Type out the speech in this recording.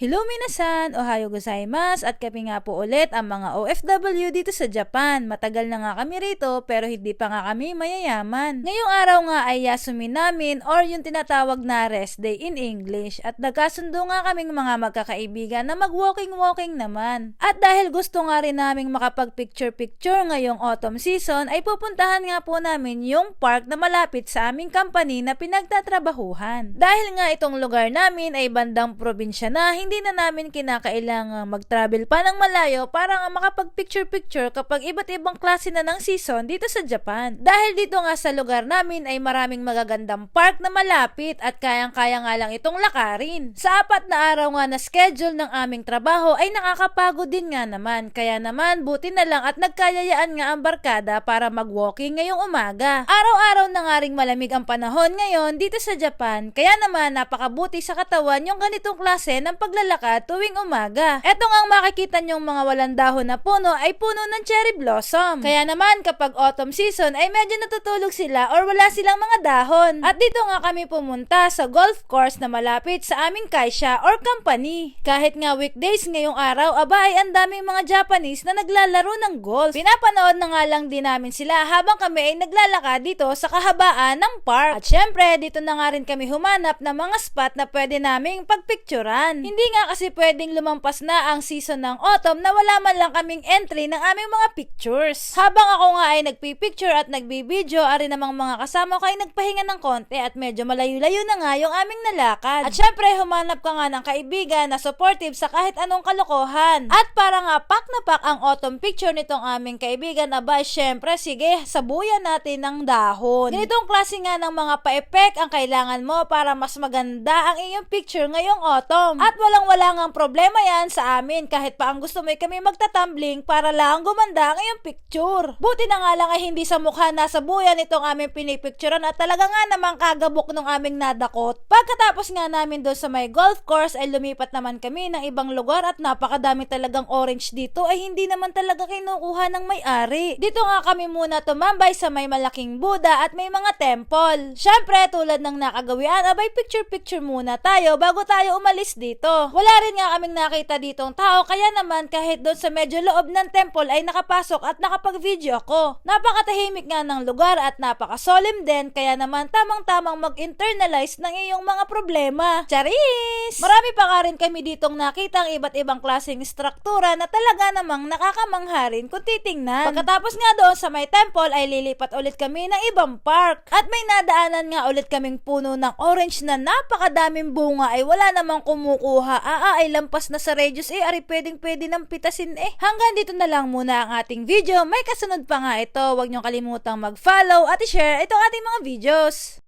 Hello minasan, ohayo gozaimasu at kami nga po ulit ang mga OFW dito sa Japan. Matagal na nga kami rito pero hindi pa nga kami mayayaman. Ngayong araw nga ay yasumi namin or yung tinatawag na rest day in English at nagkasundo nga kaming mga magkakaibigan na mag-walking-walking naman. At dahil gusto nga rin naming makapag-picture-picture ngayong autumn season ay pupuntahan nga po namin yung park na malapit sa aming company na pinagtatrabahuhan. Dahil nga itong lugar namin ay bandang probinsya na, hindi na namin kinakailangang mag-travel pa ng malayo para nga makapag-picture-picture kapag iba't ibang klase na ng season dito sa Japan. Dahil dito nga sa lugar namin ay maraming magagandang park na malapit at kayang-kaya nga lang itong lakarin. Sa apat na araw nga na schedule ng aming trabaho ay nakakapagod din nga naman. Kaya naman buti na lang at nagkayayaan nga ang barkada para mag-walking ngayong umaga. Araw-araw na nga ring malamig ang panahon ngayon dito sa Japan. Kaya naman napakabuti sa katawan yung ganitong klase ng paglalakad tuwing umaga. Eto nga ang makikita nyong mga walang dahon na puno ay puno ng cherry blossom. Kaya naman kapag autumn season ay medyo natutulog sila or wala silang mga dahon. At dito nga kami pumunta sa golf course na malapit sa aming kaisya or company. Kahit nga weekdays ngayong araw, aba ay ang daming mga Japanese na naglalaro ng golf. Pinapanood na nga lang din namin sila habang kami ay naglalakad dito sa kahabaan ng park. At syempre, dito na nga rin kami humanap ng mga spot na pwede naming pagpicturan. Hindi nga kasi pwedeng lumampas na ang season ng autumn na wala man lang kaming entry ng aming mga pictures. Habang ako nga ay nagpipicture at nagbibideo, ari namang mga kasama ko ay nagpahinga ng konti at medyo malayo-layo na nga yung aming nalakad. At syempre, humanap ka nga ng kaibigan na supportive sa kahit anong kalokohan. At para nga pak na pak ang autumn picture nitong aming kaibigan, aba syempre, sige, sabuyan natin ng dahon. Ganitong klase nga ng mga pa-effect ang kailangan mo para mas maganda ang iyong picture ngayong autumn. At walang-wala nga problema yan sa amin kahit pa ang gusto mo ay kami magtatumbling para lang gumanda ang iyong picture. Buti na nga lang ay hindi sa mukha nasa buyan itong aming pinipicturean at talaga nga namang kagabok ng aming nadakot. Pagkatapos nga namin doon sa may golf course ay lumipat naman kami ng ibang lugar at napakadami talagang orange dito ay hindi naman talaga kinukuha ng may-ari. Dito nga kami muna tumambay sa may malaking Buddha at may mga temple. Syempre tulad ng nakagawian abay picture-picture muna tayo bago tayo umalis dito. Wala rin nga kaming nakita ditong tao kaya naman kahit doon sa medyo loob ng temple ay nakapasok at nakapag-video ako. Napakatahimik nga ng lugar at napaka-solemn din kaya naman tamang-tamang mag-internalize ng iyong mga problema. Charis! Marami pa nga rin kami ditong nakita ang iba't ibang klaseng struktura na talaga namang nakakamangha rin kung titingnan. Pagkatapos nga doon sa may temple ay lilipat ulit kami ng ibang park. At may nadaanan nga ulit kaming puno ng orange na napakadaming bunga ay wala namang kumukuha. Aa ay lampas na sa radius eh ari pwedeng pwede nang pitasin eh. Hanggang dito na lang muna ang ating video. May kasunod pa nga ito. Huwag niyong kalimutang mag-follow at i-share itong ating mga videos.